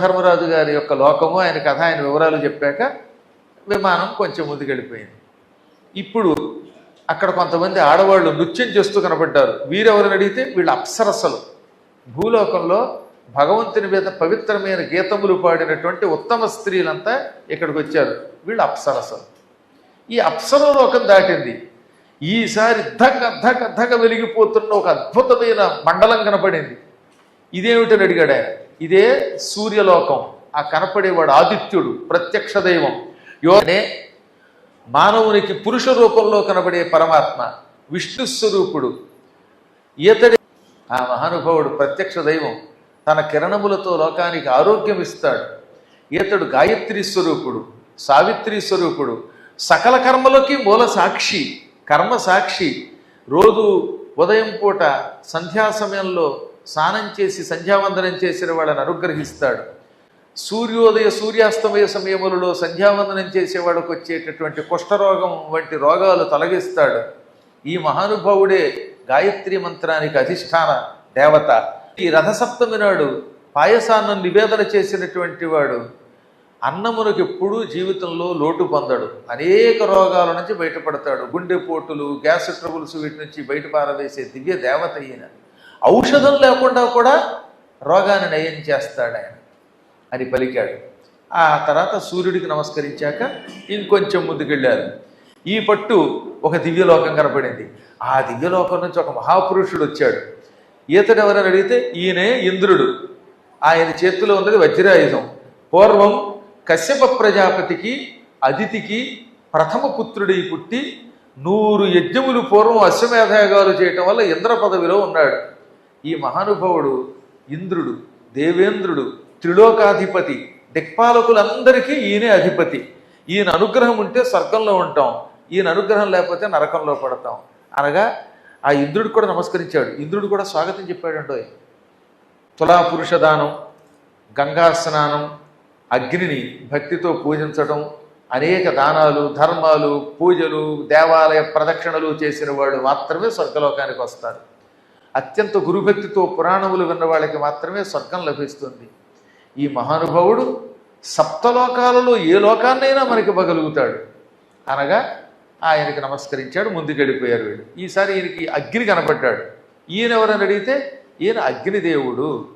ధర్మరాజు గారి యొక్క లోకము ఆయన కథ ఆయన వివరాలు చెప్పాక విమానం కొంచెం ముందుకెళ్ళిపోయింది. ఇప్పుడు అక్కడ కొంతమంది ఆడవాళ్ళు నృత్యం చేస్తూ కనబడ్డారు వీరెవరిని అడిగితే వీళ్ళు అప్సరసలు. భూలోకంలో భగవంతుని మీద పవిత్రమైన గీతములు పాడినటువంటి ఉత్తమ స్త్రీలంతా ఇక్కడికి వచ్చారు. వీళ్ళు అప్సరసలు. ఈ అప్సరలోకం దాటింది. ఈసారి ధగ ధగ ధగ వెలిగిపోతున్న ఒక అద్భుతమైన మండలం కనపడింది. ఇదేమిటని అడిగాడు ఆయన. ఇదే సూర్యలోకం. ఆ కనపడేవాడు ఆదిత్యుడు ప్రత్యక్ష దైవం. యోనే మానవునికి పురుష రూపంలో కనబడే పరమాత్మ విష్ణు స్వరూపుడు. ఈతడి ఆ మహానుభావుడు ప్రత్యక్ష దైవం. తన కిరణములతో లోకానికి ఆరోగ్యం ఇస్తాడు. ఈతడు గాయత్రి స్వరూపుడు సావిత్రి స్వరూపుడు. సకల కర్మలకి మూల సాక్షి కర్మ సాక్షి. రోజు ఉదయం పూట సంధ్యా సమయంలో స్నానం చేసి సంధ్యావందనం చేసిన వాళ్ళని అనుగ్రహిస్తాడు. సూర్యోదయ సూర్యాస్తమయ సమయములలో సంధ్యావందనం చేసేవాళ్ళకు వచ్చేటటువంటి కుష్ఠరోగం వంటి రోగాలు తొలగిస్తాడు. ఈ మహానుభావుడే గాయత్రి మంత్రానికి అధిష్టాన దేవత. ఈ రథసప్తమి నాడు పాయసాన్నం నివేదన చేసినటువంటి వాడు అన్నమునకు ఎప్పుడూ జీవితంలో లోటు పొందడు. అనేక రోగాల నుంచి బయటపడతాడు. గుండెపోటులు గ్యాస్ ట్రబుల్స్ వీటి నుంచి బయట పారవేసే దివ్య దేవత ఈయన. ఔషధం లేకుండా కూడా రోగాన్ని నయం చేస్తాడు ఆయన అని పలికాడు. ఆ తర్వాత సూర్యుడికి నమస్కరించాక ఇంకొంచెం ముందుకెళ్ళారు. ఈ పట్టు ఒక దివ్యలోకం కనపడింది. ఆ దివ్యలోకం నుంచి ఒక మహాపురుషుడు వచ్చాడు. ఈతడు ఎవరని అడిగితే ఈయనే ఇంద్రుడు. ఆయన చేతిలో ఉన్నది వజ్రాయుధం. పూర్వం కశ్యప ప్రజాపతికి అదితికి ప్రథమ పుత్రుడి పుట్టి నూరు యజ్ఞములు పూర్వం అశ్వమేధయాగాలు చేయటం వల్ల ఇంద్ర పదవిలో ఉన్నాడు. ఈ మహానుభావుడు ఇంద్రుడు దేవేంద్రుడు త్రిలోకాధిపతి దిక్పాలకులందరికీ ఈయనే అధిపతి. ఈయన అనుగ్రహం ఉంటే స్వర్గంలో ఉంటాం ఈయన అనుగ్రహం లేకపోతే నరకంలో పడతాం. అనగా ఆ ఇంద్రుడు కూడా నమస్కరించాడు. ఇంద్రుడు కూడా స్వాగతం చెప్పాడంటో తులా పురుషదానం గంగా స్నానం అగ్నిని భక్తితో పూజించడం అనేక దానాలు ధర్మాలు పూజలు దేవాలయ ప్రదక్షిణలు చేసిన వాళ్ళు మాత్రమే స్వర్గలోకానికి వస్తారు. అత్యంత గురుభక్తితో పురాణములు విన్న వాళ్ళకి మాత్రమే స్వర్గం లభిస్తుంది. ఈ మహానుభావుడు సప్తలోకాలలో ఏ లోకాన్నైనా మనకి ఇవ్వగలుగుతాడు. అనగా ఆయనకి నమస్కరించాడు ముందుకెళ్ళిపోయారు వీడు ఈసారి ఈయనకి అగ్ని కనపడ్డాడు. ఈయన ఎవరని అడిగితే ఈయన అగ్నిదేవుడు.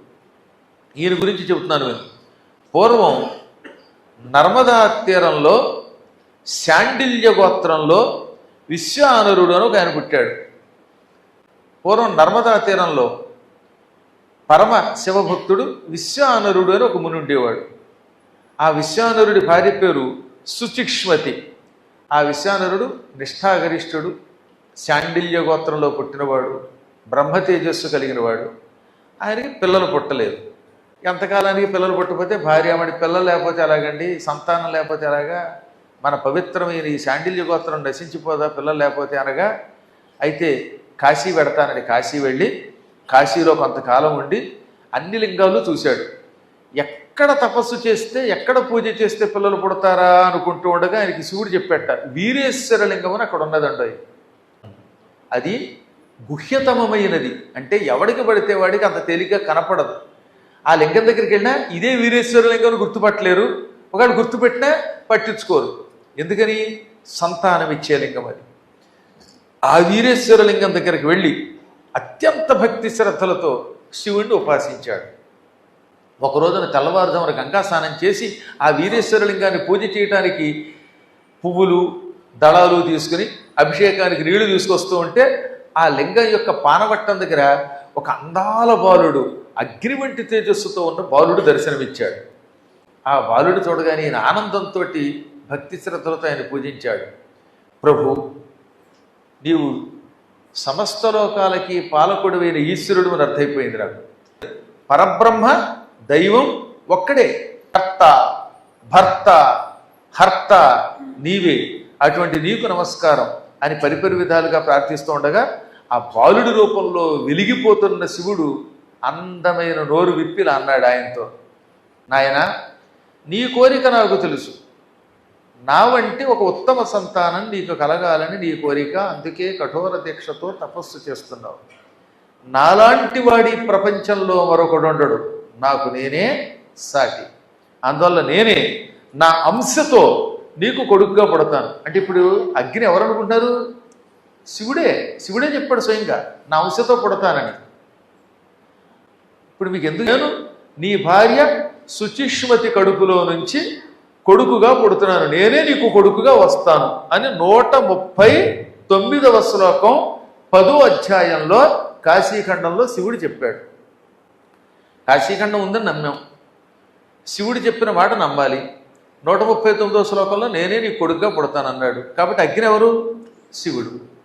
ఈయన గురించి చెబుతున్నాను నేను. పూర్వం నర్మదా తీరంలో శాండిల్య గోత్రంలో విశ్వానరుడు అని ఒక ఆయన పుట్టాడు. పూర్వం నర్మదా తీరంలో పరమ శివభక్తుడు విశ్వానరుడు అని ఒక ముని ఉండేవాడు. ఆ విశ్వానరుడి భార్య పేరు సుచిక్ష్మతి. ఆ విశ్వానరుడు నిష్ఠాగరిష్ఠుడు శాండిల్య గోత్రంలో పుట్టినవాడు బ్రహ్మ తేజస్సు కలిగినవాడు. ఆయనకి పిల్లలు పుట్టలేదు. ఎంతకాలానికి పిల్లలు పుట్టకపోతే భార్యామణి పిల్లలు లేకపోతే ఎలాగండి? సంతానం లేకపోతే ఎలాగా? మన పవిత్రమైన ఈ శాండిల్య గోత్రం నశించిపోదా? పిల్లలు లేకపోతే అనగా అయితే కాశీ పెడతానని కాశీ వెళ్ళి కాశీలో కొంతకాలం ఉండి అన్ని లింగాలు చూశాడు. ఎక్కడ తపస్సు చేస్తే ఎక్కడ పూజ చేస్తే పిల్లలు పుడతారా అనుకుంటూ ఉండగా ఆయనకి శివుడు చెప్పేట వీరేశ్వర లింగం అని అక్కడ ఉన్నదండి అది గుహ్యతమమైనది. అంటే ఎవడికి పడితే వాడికి అంత తేలిగ్గా కనపడదు. ఆ లింగం దగ్గరికి వెళ్ళినా ఇదే వీరేశ్వర లింగం గుర్తుపట్టలేరు. ఒకవేళ గుర్తుపెట్టినా పట్టించుకోరు. ఎందుకని? సంతానం ఇచ్చే లింగం అది. ఆ వీరేశ్వరలింగం దగ్గరికి వెళ్ళి అత్యంత భక్తి శ్రద్ధలతో శివుణ్ణి ఉపాసించాడు. ఒక రోజున తెల్లవారుజామున గంగా స్నానం చేసి ఆ వీరేశ్వరలింగాన్ని పూజ చేయటానికి పువ్వులు దళాలు తీసుకుని అభిషేకానికి నీళ్ళు తీసుకొస్తూ ఉంటే ఆ లింగం యొక్క పానవట్టం దగ్గర ఒక అందాల బాలుడు అగ్రిమెంట్ తేజస్సుతో ఉన్న బాలుడు దర్శనమిచ్చాడు. ఆ బాలుడు చూడగానే ఈయన ఆనందంతో భక్తి శ్రద్ధలతో ఆయన పూజించాడు. ప్రభు నీవు సమస్త లోకాలకి పాలకుడువైన ఈశ్వరుడు అని అర్థమైపోయింది నాకు. పరబ్రహ్మ దైవం ఒక్కడే. కర్త భర్త హర్త నీవే. అటువంటి నీకు నమస్కారం అని పరిపరి విధాలుగా ప్రార్థిస్తూ ఉండగా ఆ బాలుడి రూపంలో వెలిగిపోతున్న శివుడు అందమైన నోరు విప్పిలా అన్నాడు ఆయనతో. నాయన నీ కోరిక నాకు తెలుసు. నా వంటి ఒక ఉత్తమ సంతానం నీకు కలగాలని నీ కోరిక అందుకే కఠోర దీక్షతో తపస్సు చేస్తున్నావు. నాలాంటి వాడి ప్రపంచంలో మరొకడు ఉండడు. నాకు నేనే సాటి. అందువల్ల నేనే నా అంశతో నీకు కొడుకుగా పుడతాను. అంటే ఇప్పుడు అగ్ని ఎవరనుకుంటారు శివుడే. శివుడే చెప్పాడు స్వయంగా నా అంశతో పుడతానని. ఇప్పుడు మీకు ఎందుకు నేను? నీ భార్య శుచిష్మతి కడుపులో నుంచి కొడుకుగా పుడుతున్నాను. నేనే నీకు కొడుకుగా వస్తాను అని నూట ముప్పై తొమ్మిదవ శ్లోకం పదో అధ్యాయంలో కాశీఖండంలో శివుడు చెప్పాడు. కాశీఖండం ఉందని నమ్మాం. శివుడు చెప్పిన మాట నమ్మాలి. నూట ముప్పై తొమ్మిదో శ్లోకంలో నేనే నీ కొడుకుగా పుడతానన్నాడు. కాబట్టి అగ్ని ఎవరు? శివుడు.